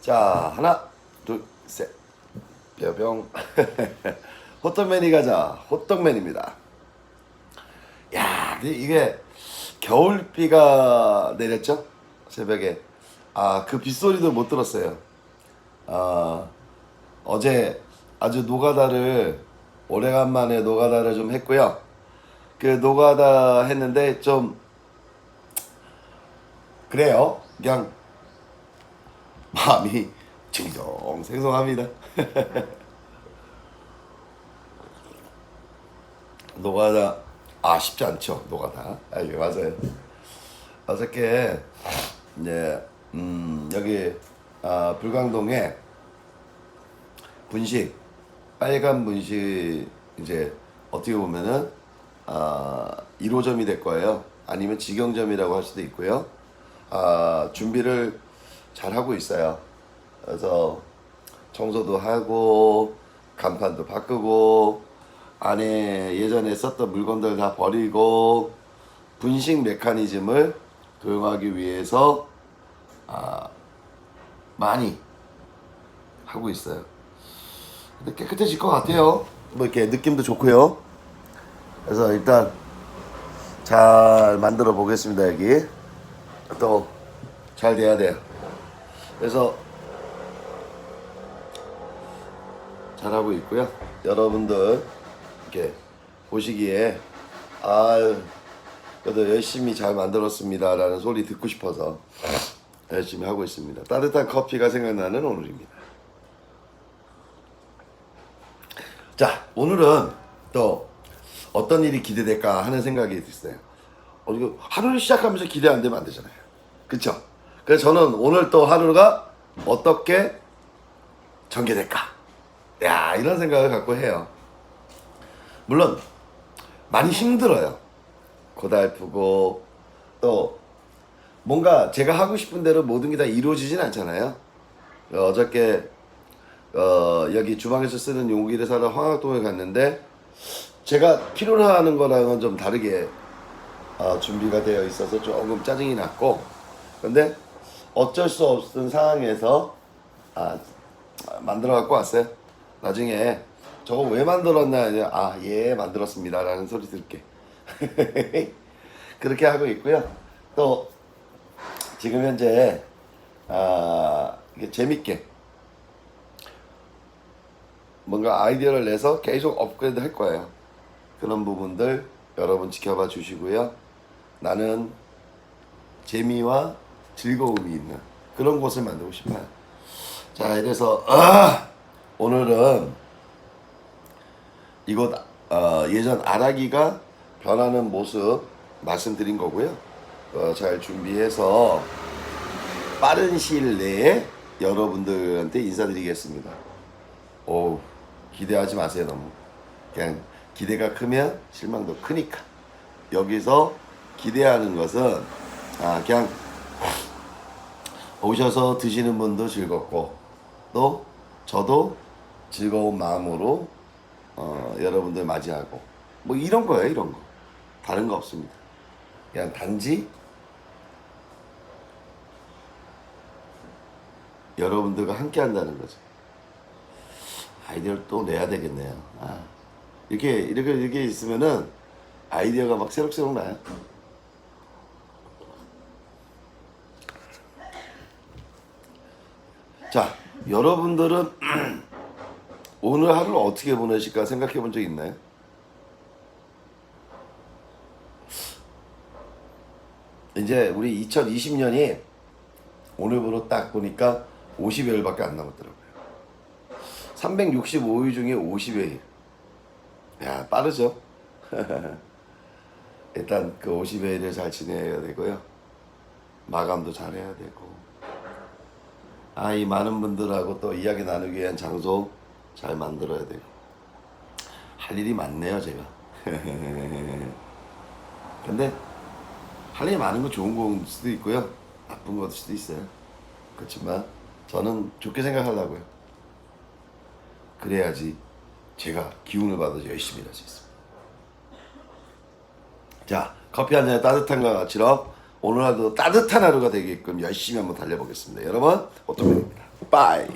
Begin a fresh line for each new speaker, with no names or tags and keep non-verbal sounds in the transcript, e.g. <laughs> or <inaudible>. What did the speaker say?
자 하나 둘셋. 뼈병 <laughs> 호떡맨이 가자. 호떡맨입니다. 야 이게 겨울비가 내렸죠? 새벽에. 아 그 빗소리도 못 들었어요. 아 어제 아주 노가다를 오래간만에 노가다를 좀 했고요. 그 노가다 했는데 좀 그래요. 그냥 마음이 징성생성합니다. <laughs> 노가다 아 쉽지 않죠 노가다. 아 예, 맞아요. 어저께 이제 음 여기 아 불광동에 분식 빨간 분식 이제 어떻게 보면은 아 1호점이 될 거예요. 아니면 직영점이라고 할 수도 있고요. 아 준비를 잘 하고 있어요 그래서 청소도 하고 간판도 바꾸고 안에 예전에 썼던 물건들 다 버리고 분식 메커니즘을 도용하기 위해서 아, 많이 하고 있어요. 근데 깨끗해질 것 같아요. 뭐 이렇게 느낌도 좋고요. 그래서 일단 잘 만들어 보겠습니다 여기 또 잘 돼야 돼요. 그래서 잘하고 있고요. 여러분들 이렇게 보시기에 아유 그래도 열심히 잘 만들었습니다라는 소리 듣고 싶어서 열심히 하고 있습니다. 따뜻한 커피가 생각나는 오늘입니다. 자 오늘은 또 어떤 일이 기대될까 하는 생각이 있어요. 어, 이거 하루를 시작하면서 기대 안 되면 안 되잖아요. 그쵸? 그래서 저는 오늘 또 하루가 어떻게 전개될까? 야 이런 생각을 갖고 해요. 물론 많이 힘들어요. 고달프고 또 뭔가 제가 하고 싶은 대로 모든 게 다 이루어지진 않잖아요. 어, 어저께 어, 여기 주방에서 쓰는 용기를 사러 황학동에 갔는데 제가 필요로 하는 거랑은 좀 다르게 어, 준비가 되어 있어서 조금 짜증이 났고 근데 어쩔 수 없는 상황에서 아, 만들어 갖고 왔어요. 나중에 저거 왜 만들었냐 아 예 만들었습니다 라는 소리 들게 <laughs> 그렇게 하고 있고요. 또 지금 현재 아 이게 재밌게 뭔가 아이디어를 내서 계속 업그레이드 할 거예요. 그런 부분들 여러분 지켜봐 주시고요. 나는 재미와 즐거움이 있는 그런 곳을 만들고 싶어요. 자, 이래서 아, 오늘은 이곳 어, 예전 아라기가 변하는 모습 말씀드린 거고요. 어, 잘 준비해서 빠른 시일 내에 여러분들한테 인사드리겠습니다. 오 기대하지 마세요 너무 그냥 기대가 크면 실망도 크니까 여기서 기대하는 것은 아 그냥 오셔서 드시는 분도 즐겁고 또 저도 즐거운 마음으로 어, 여러분들 맞이하고 뭐 이런 거예요 이런 거. 다른 거 없습니다. 그냥 단지 여러분들과 함께 한다는 거죠. 아이디어를 또 내야 되겠네요. 아, 이렇게 이렇게 이렇게 있으면은 아이디어가 막 새록새록 나요 자 여러분들은 <clears throat> 오늘 하루를 어떻게 보내실까 생각해 본 적 있나요? 이제 우리 2020년이 오늘부로 딱 보니까 50여일밖에 안 남았더라고요. 365일 중에 50여일. 야, 빠르죠? <laughs> 일단 그 50여일을 잘 지내야 되고요. 마감도 잘 해야 되고. 아, 이 많은 분들하고 또 이야기 나누기 위한 장소 잘 만들어야 되고. 할 일이 많네요, 제가. <laughs> 근데 할 일이 많은 건 좋은 걸 수도 있고요. 나쁜 것일 수도 있어요. 그렇지만 저는 좋게 생각하려고요. 그래야지 제가 기운을 받아서 열심히 할수 있습니다. 자, 커피 한 잔에 따뜻한 것 같이럼 오늘 하루 따뜻한 하루가 되게끔 열심히 한번 달려보겠습니다. 여러분, 오토맨입니다. 빠이.